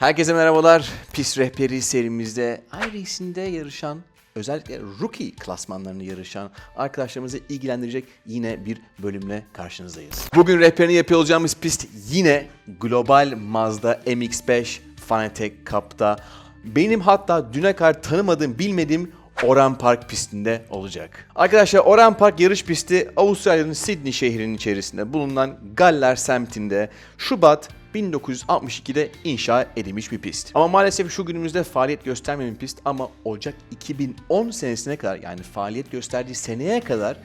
Herkese merhabalar. Pist Rehberi serimizde iRacing'de yarışan, özellikle rookie klasmanlarını yarışan arkadaşlarımızı ilgilendirecek yine bir bölümle karşınızdayız. Bugün rehberini yapıyor olacağımız pist yine Global Mazda MX-5 Fanatec Cup'ta. Benim hatta düne kadar tanımadığım, bilmediğim Oran Park pistinde olacak. Arkadaşlar Oran Park yarış pisti Avustralya'nın Sydney şehrinin içerisinde bulunan Galler semtinde Şubat 1962'de inşa edilmiş bir pist. Ama maalesef şu günümüzde faaliyet göstermeyen pist ama Ocak 2010 senesine kadar yani faaliyet gösterdiği seneye kadar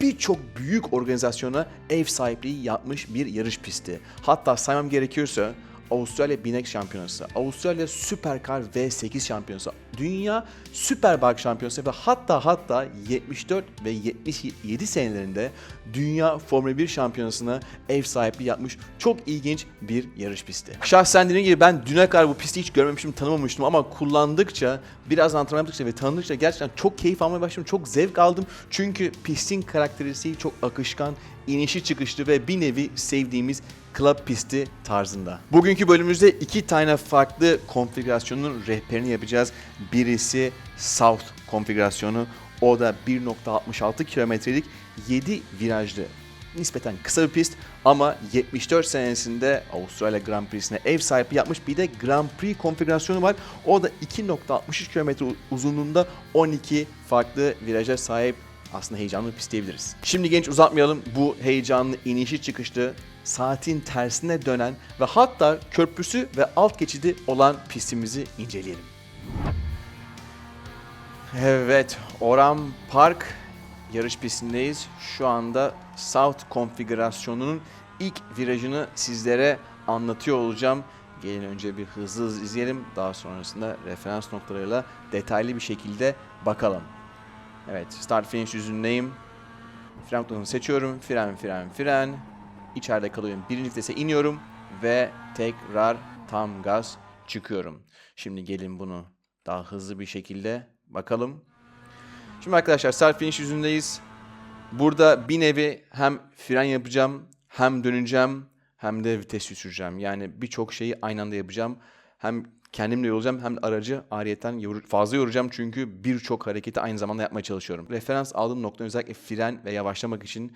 birçok büyük organizasyona ev sahipliği yapmış bir yarış pisti. Hatta saymam gerekiyorsa Avustralya Binek Şampiyonası, Avustralya Supercar V8 Şampiyonası, Dünya Superbike Şampiyonası ve hatta hatta 74 ve 77 senelerinde Dünya Formula 1 Şampiyonası'na ev sahipliği yapmış çok ilginç bir yarış pisti. Şahsen dediğim gibi ben düne kadar bu pisti hiç görmemiştim, tanımamıştım ama kullandıkça, biraz antrenman yaptıkça ve tanıdıkça gerçekten çok keyif almaya başladım, çok zevk aldım. Çünkü pistin karakteristiği çok akışkan, inişi çıkışlı ve bir nevi sevdiğimiz club pisti tarzında. Bugünkü bölümümüzde iki tane farklı konfigürasyonun rehberini yapacağız. Birisi South konfigürasyonu. O da 1.66 kilometrelik 7 virajlı nispeten kısa bir pist ama 74 senesinde Avustralya Grand Prix'sine ev sahipliği yapmış bir de Grand Prix konfigürasyonu var. O da 2.63 kilometre uzunluğunda 12 farklı viraja sahip aslında heyecanlı pist diyebiliriz. Şimdi genç uzatmayalım bu heyecanlı inişi çıkışlı saatin tersine dönen ve hatta köprüsü ve alt geçidi olan pistimizi inceleyelim. Evet, Oran Park yarış pistindeyiz. Şu anda South konfigürasyonunun ilk virajını sizlere anlatıyor olacağım. Gelin önce bir hızlı hızlı izleyelim. Daha sonrasında referans noktalarıyla detaylı bir şekilde bakalım. Evet, start finish yüzündeyim. Fren noktasını seçiyorum. Fren, fren, fren. İçeride kalıyorum. Birinci vitese iniyorum ve tekrar tam gaz çıkıyorum. Şimdi gelin bunu daha hızlı bir şekilde bakalım. Şimdi arkadaşlar start finish yüzündeyiz. Burada bir nevi hem fren yapacağım, hem döneceğim, hem de vites düşüreceğim. Yani birçok şeyi aynı anda yapacağım. Hem kendimle yorulacağım hem aracı ayrıyeten yoru- fazla yoracağım çünkü birçok hareketi aynı zamanda yapmaya çalışıyorum. Referans aldığım nokta özellikle fren ve yavaşlamak için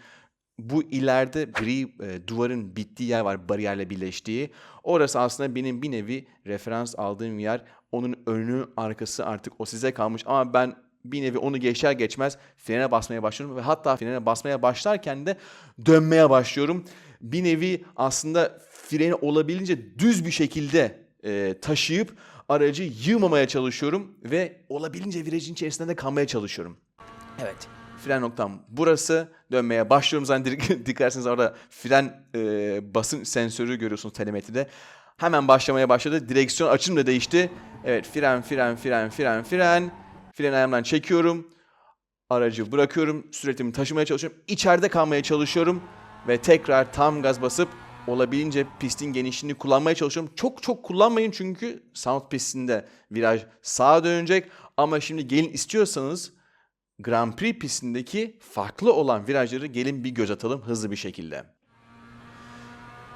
bu ileride gri e, duvarın bittiği yer var bariyerle birleştiği. Orası aslında benim bir nevi referans aldığım yer. Onun önü arkası artık o size kalmış ama ben bir nevi onu geçer geçmez frene basmaya başlıyorum ve hatta frene basmaya başlarken de dönmeye başlıyorum. Bir nevi aslında freni olabildiğince düz bir şekilde e, taşıyıp aracı yığmamaya çalışıyorum ve olabildiğince virajın içerisinde de kalmaya çalışıyorum. Evet. Fren noktam burası. Dönmeye başlıyorum zaten dikkatseniz orada fren e, basın sensörü görüyorsunuz telemetride. Hemen başlamaya başladı. Direksiyon açım da değişti. Evet fren fren fren fren fren. Fren ayağımdan çekiyorum. Aracı bırakıyorum. Süratimi taşımaya çalışıyorum. İçeride kalmaya çalışıyorum. Ve tekrar tam gaz basıp olabildiğince pistin genişliğini kullanmaya çalışıyorum. Çok çok kullanmayın çünkü Sound pistinde viraj sağa dönecek. Ama şimdi gelin istiyorsanız Grand Prix pistindeki farklı olan virajları gelin bir göz atalım hızlı bir şekilde.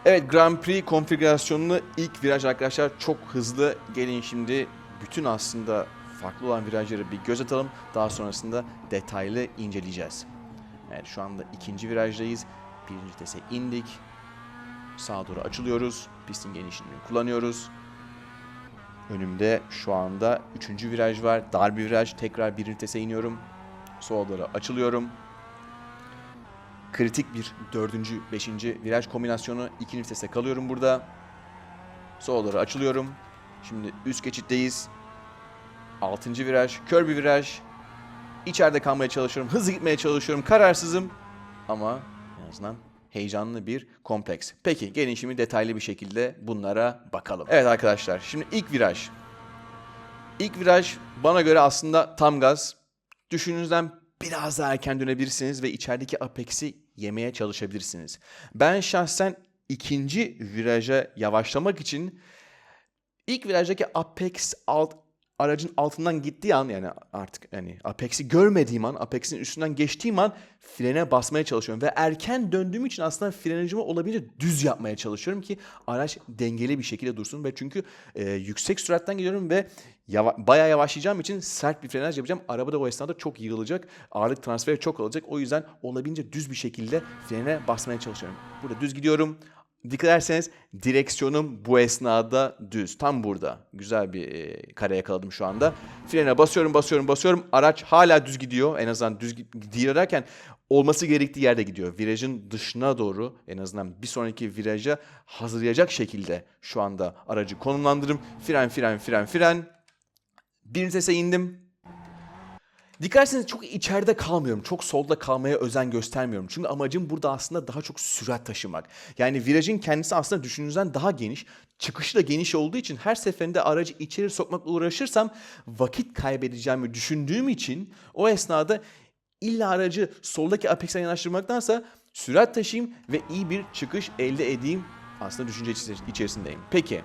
Evet Grand Prix konfigürasyonunu ilk viraj arkadaşlar çok hızlı. Gelin şimdi bütün aslında farklı olan virajları bir göz atalım. Daha sonrasında detaylı inceleyeceğiz. Evet şu anda ikinci virajdayız. Birinci vitese indik. Sağa doğru açılıyoruz. Pistin genişliğini kullanıyoruz. Önümde şu anda üçüncü viraj var. Dar bir viraj. Tekrar birinci vitese iniyorum. Sola doğru açılıyorum. Kritik bir dördüncü, beşinci viraj kombinasyonu. ikinci vitese kalıyorum burada. Sola doğru açılıyorum. Şimdi üst geçitteyiz. Altıncı viraj, kör bir viraj. İçeride kalmaya çalışıyorum, hızlı gitmeye çalışıyorum, kararsızım. Ama en azından heyecanlı bir kompleks. Peki gelin şimdi detaylı bir şekilde bunlara bakalım. Evet arkadaşlar şimdi ilk viraj. İlk viraj bana göre aslında tam gaz. Düşününüzden biraz daha erken dönebilirsiniz ve içerideki apex'i yemeye çalışabilirsiniz. Ben şahsen ikinci viraja yavaşlamak için ilk virajdaki apex alt aracın altından gittiği an yani artık yani Apex'i görmediğim an, Apex'in üstünden geçtiğim an frene basmaya çalışıyorum. Ve erken döndüğüm için aslında frenajımı olabildiğince düz yapmaya çalışıyorum ki araç dengeli bir şekilde dursun. Ve çünkü e, yüksek süratten gidiyorum ve yava- bayağı yavaşlayacağım için sert bir frenaj yapacağım. Araba da o esnada çok yığılacak. Ağırlık transferi çok olacak. O yüzden olabildiğince düz bir şekilde frene basmaya çalışıyorum. Burada düz gidiyorum. Dikkat ederseniz direksiyonum bu esnada düz. Tam burada. Güzel bir e, kare yakaladım şu anda. Frene basıyorum, basıyorum, basıyorum. Araç hala düz gidiyor. En azından düz gidiyor derken olması gerektiği yerde gidiyor. Virajın dışına doğru en azından bir sonraki viraja hazırlayacak şekilde şu anda aracı konumlandırırım. Fren, fren, fren, fren. Birinci sese indim. Dikkat çok içeride kalmıyorum. Çok solda kalmaya özen göstermiyorum. Çünkü amacım burada aslında daha çok sürat taşımak. Yani virajın kendisi aslında düşündüğünüzden daha geniş. Çıkışı da geniş olduğu için her seferinde aracı içeri sokmakla uğraşırsam vakit kaybedeceğimi düşündüğüm için o esnada illa aracı soldaki apex'e yanaştırmaktansa sürat taşıyayım ve iyi bir çıkış elde edeyim aslında düşünce içeris- içerisindeyim. Peki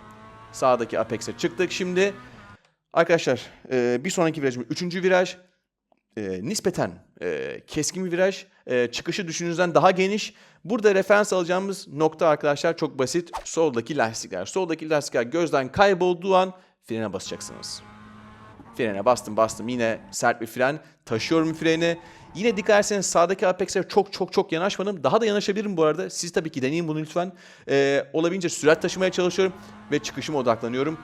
sağdaki apex'e çıktık. Şimdi arkadaşlar bir sonraki virajımız üçüncü viraj e, nispeten e, keskin bir viraj. E, çıkışı düşündüğünüzden daha geniş. Burada referans alacağımız nokta arkadaşlar çok basit. Soldaki lastikler. Soldaki lastikler gözden kaybolduğu an frene basacaksınız. Frene bastım bastım yine sert bir fren. Taşıyorum freni. Yine dikkat ederseniz sağdaki apex'e çok çok çok yanaşmadım. Daha da yanaşabilirim bu arada. Siz tabii ki deneyin bunu lütfen. Ee, olabildiğince sürat taşımaya çalışıyorum ve çıkışıma odaklanıyorum.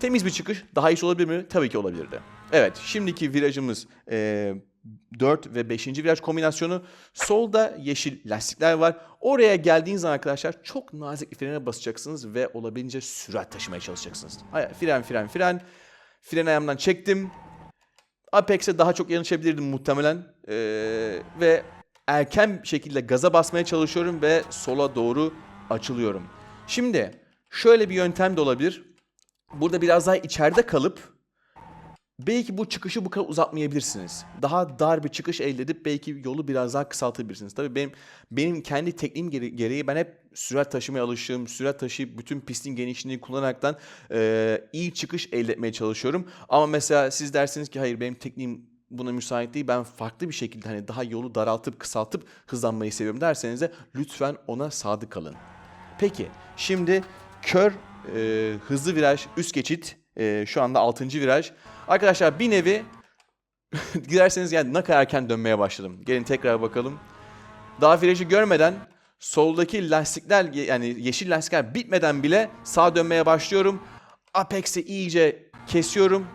Temiz bir çıkış daha iyisi olabilir mi? Tabii ki olabilirdi. Evet şimdiki virajımız e, 4 ve 5. viraj kombinasyonu. Solda yeşil lastikler var. Oraya geldiğiniz zaman arkadaşlar çok nazik frene basacaksınız ve olabildiğince sürat taşımaya çalışacaksınız. Fren fren fren. Fren ayağımdan çektim. Apex'e daha çok yanaşabilirdim muhtemelen. Ee, ve erken şekilde gaza basmaya çalışıyorum ve sola doğru açılıyorum. Şimdi şöyle bir yöntem de olabilir. Burada biraz daha içeride kalıp belki bu çıkışı bu kadar uzatmayabilirsiniz. Daha dar bir çıkış elde edip belki yolu biraz daha kısaltabilirsiniz. Tabii benim benim kendi tekniğim gere- gereği ben hep sürat taşımaya alışığım. Sürat taşıyıp bütün pistin genişliğini kullanaraktan e, iyi çıkış elde etmeye çalışıyorum. Ama mesela siz dersiniz ki hayır benim tekniğim buna müsait değil. Ben farklı bir şekilde hani daha yolu daraltıp kısaltıp hızlanmayı seviyorum derseniz de lütfen ona sadık kalın. Peki şimdi kör e, hızlı viraj üst geçit e, şu anda 6. viraj. Arkadaşlar bir nevi giderseniz yani ne kadar erken dönmeye başladım. Gelin tekrar bakalım. Daha virajı görmeden soldaki lastikler yani yeşil lastikler bitmeden bile sağa dönmeye başlıyorum. Apex'i iyice kesiyorum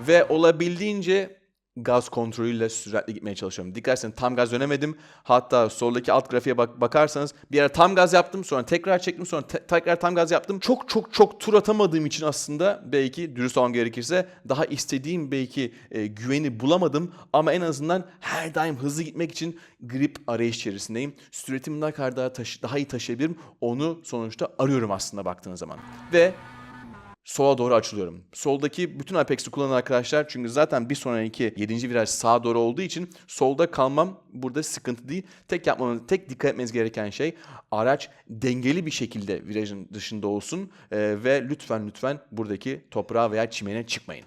ve olabildiğince gaz kontrolüyle süratli gitmeye çalışıyorum. Dikkat etseniz tam gaz dönemedim. Hatta soldaki alt grafiğe bak bakarsanız bir ara tam gaz yaptım sonra tekrar çektim sonra te- tekrar tam gaz yaptım. Çok çok çok tur atamadığım için aslında belki dürüst olmam gerekirse daha istediğim belki e, güveni bulamadım ama en azından her daim hızlı gitmek için grip arayış içerisindeyim. Süratimi ne kadar daha, taşı- daha iyi taşıyabilirim onu sonuçta arıyorum aslında baktığınız zaman. Ve sola doğru açılıyorum. Soldaki bütün Apex'i kullanan arkadaşlar çünkü zaten bir sonraki 7. viraj sağa doğru olduğu için solda kalmam burada sıkıntı değil. Tek yapmanız, tek dikkat etmeniz gereken şey araç dengeli bir şekilde virajın dışında olsun Ee, ve lütfen lütfen buradaki toprağa veya çimene çıkmayın.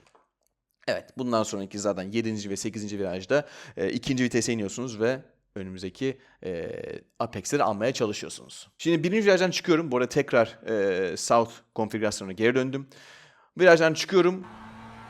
Evet bundan sonraki zaten 7. ve 8. virajda e, ikinci vitese iniyorsunuz ve önümüzdeki e, Apex'leri almaya çalışıyorsunuz. Şimdi birinci virajdan çıkıyorum. Bu arada tekrar e, South konfigürasyonuna geri döndüm. Virajdan çıkıyorum.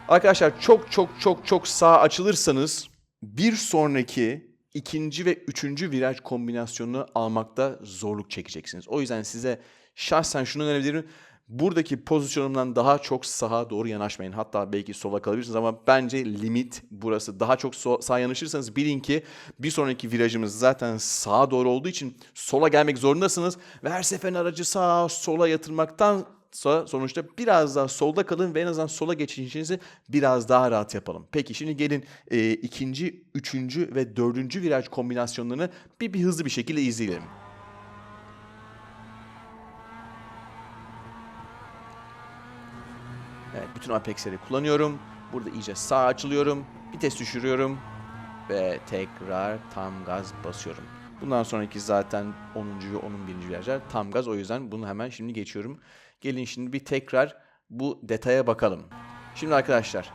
Arkadaşlar çok çok çok çok sağa açılırsanız bir sonraki ikinci ve üçüncü viraj kombinasyonunu almakta zorluk çekeceksiniz. O yüzden size şahsen şunu önerebilirim. Buradaki pozisyonumdan daha çok sağa doğru yanaşmayın. Hatta belki sola kalabilirsiniz ama bence limit burası. Daha çok so- sağa yanaşırsanız bilin ki bir sonraki virajımız zaten sağa doğru olduğu için sola gelmek zorundasınız. Ve her seferinde aracı sağa sola yatırmaktan so- sonuçta biraz daha solda kalın ve en azından sola geçişinizi biraz daha rahat yapalım. Peki şimdi gelin e, ikinci, üçüncü ve dördüncü viraj kombinasyonlarını bir, bir hızlı bir şekilde izleyelim. Evet, bütün apexleri kullanıyorum. Burada iyice sağ açılıyorum. Vites düşürüyorum. Ve tekrar tam gaz basıyorum. Bundan sonraki zaten 10. ve 11. virajlar tam gaz. O yüzden bunu hemen şimdi geçiyorum. Gelin şimdi bir tekrar bu detaya bakalım. Şimdi arkadaşlar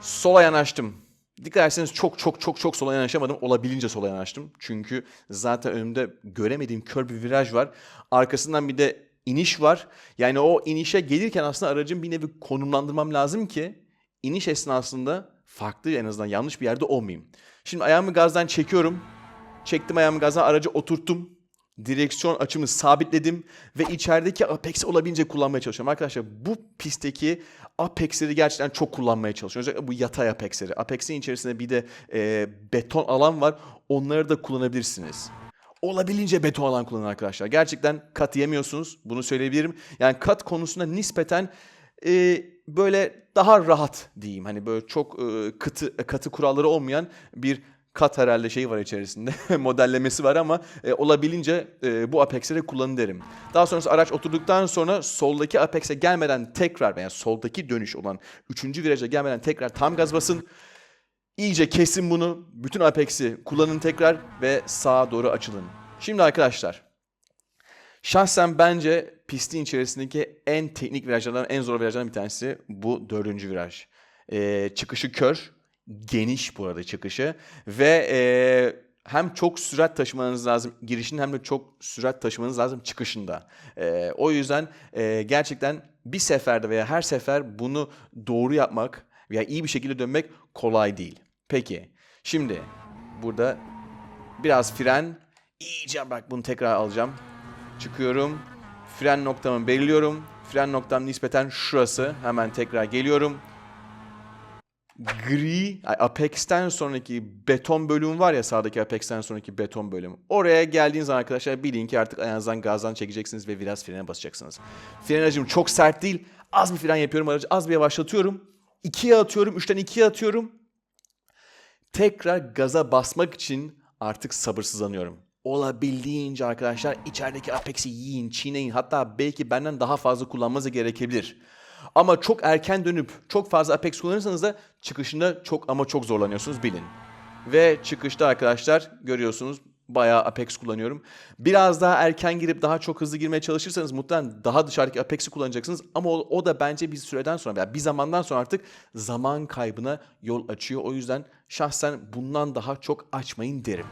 Sola yanaştım. Dikkat ederseniz çok çok çok çok sola yanaşamadım. Olabildiğince sola yanaştım. Çünkü zaten önümde göremediğim kör bir viraj var. Arkasından bir de iniş var. Yani o inişe gelirken aslında aracın bir nevi konumlandırmam lazım ki iniş esnasında farklı en azından yanlış bir yerde olmayayım. Şimdi ayağımı gazdan çekiyorum. Çektim ayağımı gazdan aracı oturttum. Direksiyon açımı sabitledim ve içerideki Apex'i olabildiğince kullanmaya çalışıyorum. Arkadaşlar bu pistteki Apex'leri gerçekten çok kullanmaya çalışıyorum. Özellikle bu yatay Apex'leri. Apex'in içerisinde bir de e, beton alan var. Onları da kullanabilirsiniz. Olabildiğince beton alan kullanın arkadaşlar. Gerçekten kat yemiyorsunuz. Bunu söyleyebilirim. Yani kat konusunda nispeten e, böyle daha rahat diyeyim. Hani böyle çok e, katı katı kuralları olmayan bir kat herhalde şey var içerisinde modellemesi var ama e, olabildiğince e, bu Apex'leri kullanın derim. Daha sonrası araç oturduktan sonra soldaki Apex'e gelmeden tekrar veya soldaki dönüş olan 3. viraja gelmeden tekrar tam gaz basın. İyice kesin bunu. Bütün Apex'i kullanın tekrar ve sağa doğru açılın. Şimdi arkadaşlar Şahsen bence pistin içerisindeki en teknik virajlardan, en zor virajlardan bir tanesi bu dördüncü viraj. Ee, çıkışı kör, geniş bu arada çıkışı ve e, hem çok sürat taşımanız lazım girişin hem de çok sürat taşımanız lazım çıkışında. Ee, o yüzden e, gerçekten bir seferde veya her sefer bunu doğru yapmak veya iyi bir şekilde dönmek kolay değil. Peki şimdi burada biraz fren iyice bak bunu tekrar alacağım. Çıkıyorum. Fren noktamı belirliyorum. Fren noktam nispeten şurası. Hemen tekrar geliyorum. Gri, Apex'ten sonraki beton bölüm var ya sağdaki Apex'ten sonraki beton bölüm. Oraya geldiğiniz zaman arkadaşlar bilin ki artık ayağınızdan gazdan çekeceksiniz ve biraz frene basacaksınız. Fren aracım çok sert değil. Az bir fren yapıyorum aracı. Az bir yavaşlatıyorum. 2'ye atıyorum. 3'ten 2'ye atıyorum. Tekrar gaza basmak için artık sabırsızlanıyorum olabildiğince arkadaşlar içerideki Apex'i yiyin, çiğneyin. Hatta belki benden daha fazla kullanmanız gerekebilir. Ama çok erken dönüp çok fazla Apex kullanırsanız da çıkışında çok ama çok zorlanıyorsunuz bilin. Ve çıkışta arkadaşlar görüyorsunuz bayağı Apex kullanıyorum. Biraz daha erken girip daha çok hızlı girmeye çalışırsanız muhtemelen daha dışarıdaki Apex'i kullanacaksınız. Ama o, o da bence bir süreden sonra veya bir zamandan sonra artık zaman kaybına yol açıyor. O yüzden şahsen bundan daha çok açmayın derim.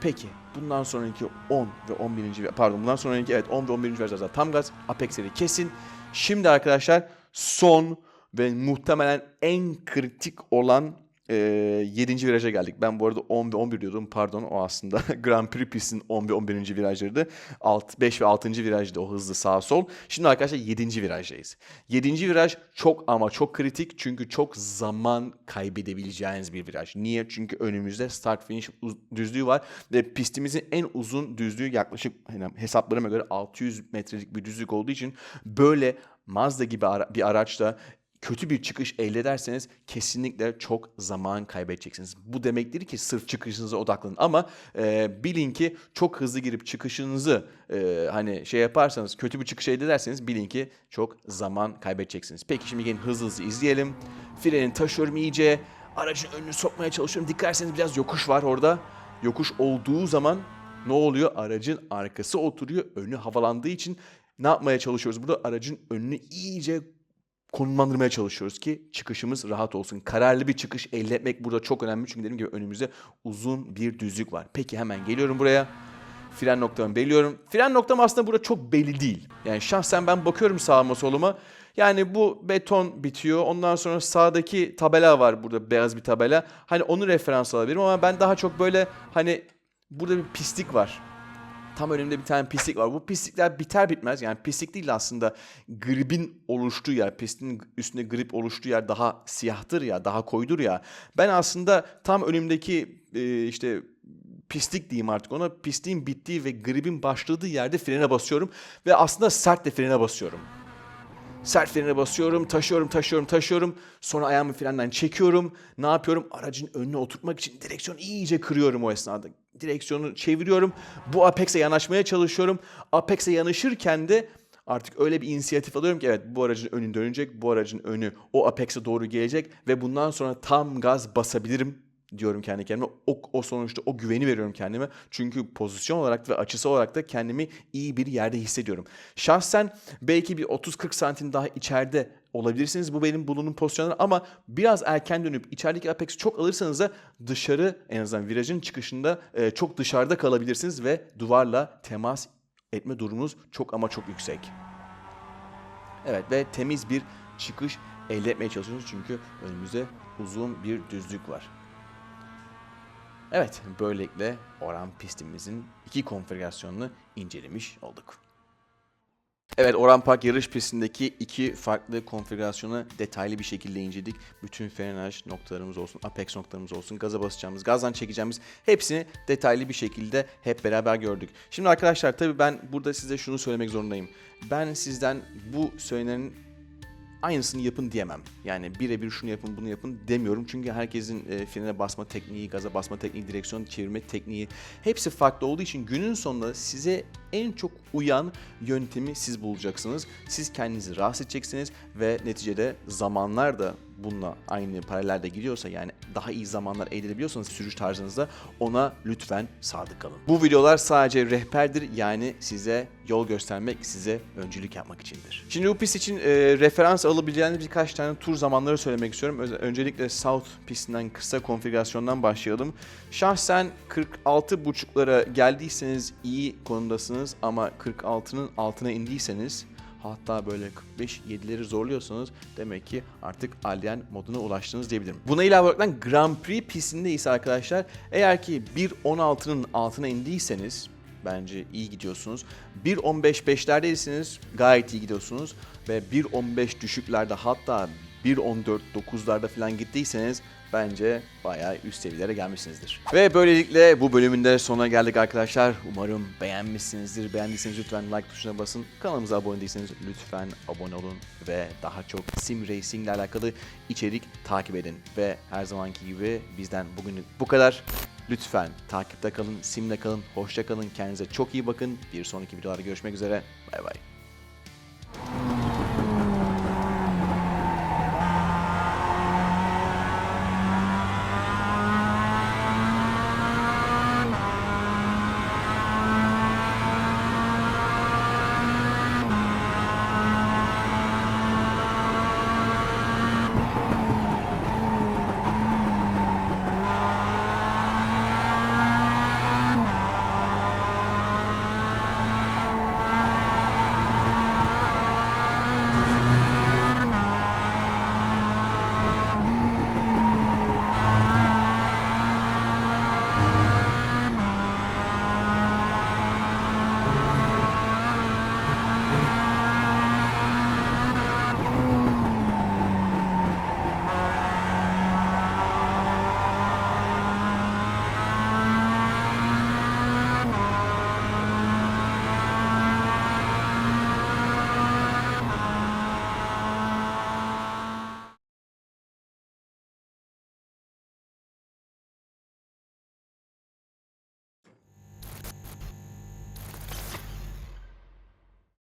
Peki bundan sonraki 10 ve 11. pardon bundan sonraki evet 10 ve 11. virajlarda tam gaz Apex'leri kesin. Şimdi arkadaşlar son ve muhtemelen en kritik olan e, 7. viraja geldik. Ben bu arada 10 ve 11 diyordum. Pardon o aslında Grand Prix pistin 10 ve 11. virajlarıydı. 6, 5 ve 6. virajda o hızlı sağ sol. Şimdi arkadaşlar 7. virajdayız. 7. viraj çok ama çok kritik. Çünkü çok zaman kaybedebileceğiniz bir viraj. Niye? Çünkü önümüzde start finish düzlüğü var. Ve pistimizin en uzun düzlüğü yaklaşık yani hesaplarıma göre 600 metrelik bir düzlük olduğu için böyle Mazda gibi bir araçta kötü bir çıkış elde ederseniz kesinlikle çok zaman kaybedeceksiniz. Bu demektir ki sırf çıkışınıza odaklanın ama e, bilin ki çok hızlı girip çıkışınızı e, hani şey yaparsanız kötü bir çıkış elde ederseniz bilin ki çok zaman kaybedeceksiniz. Peki şimdi gelin hızlı hızlı izleyelim. Freni taşıyorum iyice. Aracın önünü sokmaya çalışıyorum. Dikkat etseniz biraz yokuş var orada. Yokuş olduğu zaman ne oluyor? Aracın arkası oturuyor. Önü havalandığı için ne yapmaya çalışıyoruz? Burada aracın önünü iyice konumlandırmaya çalışıyoruz ki çıkışımız rahat olsun. Kararlı bir çıkış elde etmek burada çok önemli çünkü dediğim gibi önümüzde uzun bir düzlük var. Peki hemen geliyorum buraya. Fren noktamı belirliyorum. Fren noktam aslında burada çok belli değil. Yani şahsen ben bakıyorum sağıma soluma. Yani bu beton bitiyor. Ondan sonra sağdaki tabela var burada beyaz bir tabela. Hani onu referans alabilirim ama ben daha çok böyle hani burada bir pislik var. Tam önümde bir tane pislik var. Bu pislikler biter bitmez. Yani pislik değil aslında gripin oluştuğu yer. Pistin üstünde grip oluştuğu yer daha siyahtır ya, daha koydur ya. Ben aslında tam önümdeki e, işte pislik diyeyim artık ona. Pisliğin bittiği ve gripin başladığı yerde frene basıyorum. Ve aslında sert de frene basıyorum. Sert frene basıyorum, taşıyorum, taşıyorum, taşıyorum. Sonra ayağımı frenden çekiyorum. Ne yapıyorum? Aracın önüne oturtmak için direksiyonu iyice kırıyorum o esnada. Direksiyonu çeviriyorum. Bu Apex'e yanaşmaya çalışıyorum. Apex'e yanaşırken de artık öyle bir inisiyatif alıyorum ki evet bu aracın önü dönecek, bu aracın önü o Apex'e doğru gelecek ve bundan sonra tam gaz basabilirim diyorum kendi kendime. O, o sonuçta o güveni veriyorum kendime. Çünkü pozisyon olarak ve açısı olarak da kendimi iyi bir yerde hissediyorum. Şahsen belki bir 30-40 santim daha içeride olabilirsiniz. Bu benim bulunduğum pozisyonlar ama biraz erken dönüp içerideki apex'i çok alırsanız da dışarı en azından virajın çıkışında e, çok dışarıda kalabilirsiniz ve duvarla temas etme durumunuz çok ama çok yüksek. Evet ve temiz bir çıkış elde etmeye çalışıyorsunuz çünkü önümüzde uzun bir düzlük var. Evet, böylelikle Oran pistimizin iki konfigürasyonunu incelemiş olduk. Evet, Oran Park yarış pistindeki iki farklı konfigürasyonu detaylı bir şekilde inceledik. Bütün frenaj noktalarımız olsun, apex noktalarımız olsun, gaza basacağımız, gazdan çekeceğimiz hepsini detaylı bir şekilde hep beraber gördük. Şimdi arkadaşlar tabii ben burada size şunu söylemek zorundayım. Ben sizden bu söylenenin aynısını yapın diyemem. Yani birebir şunu yapın bunu yapın demiyorum. Çünkü herkesin e, frene basma tekniği, gaza basma tekniği, direksiyon çevirme tekniği hepsi farklı olduğu için günün sonunda size en çok uyan yöntemi siz bulacaksınız. Siz kendinizi rahatsız edeceksiniz ve neticede zamanlar da bununla aynı paralelde gidiyorsa yani daha iyi zamanlar elde edebiliyorsanız sürüş tarzınızda ona lütfen sadık kalın. Bu videolar sadece rehberdir yani size yol göstermek, size öncülük yapmak içindir. Şimdi bu pist için e, referans alabileceğiniz birkaç tane tur zamanları söylemek istiyorum. Öncelikle South pistinden kısa konfigürasyondan başlayalım. Şahsen 46.5'lara geldiyseniz iyi konumdasınız ama 46'nın altına indiyseniz hatta böyle 45-7'leri zorluyorsanız demek ki artık Alien moduna ulaştınız diyebilirim. Buna ilave olarak Grand Prix pistinde ise arkadaşlar eğer ki 1.16'nın altına indiyseniz bence iyi gidiyorsunuz. 1.15-5'lerdeyseniz gayet iyi gidiyorsunuz ve 1.15 düşüklerde hatta 1.14-9'larda falan gittiyseniz bence bayağı üst seviyelere gelmişsinizdir. Ve böylelikle bu bölümün de sonuna geldik arkadaşlar. Umarım beğenmişsinizdir. Beğendiyseniz lütfen like tuşuna basın. Kanalımıza abone değilseniz lütfen abone olun ve daha çok sim racing ile alakalı içerik takip edin. Ve her zamanki gibi bizden bugünlük bu kadar. Lütfen takipte kalın, simle kalın, hoşça kalın, kendinize çok iyi bakın. Bir sonraki videolarda görüşmek üzere. Bay bay.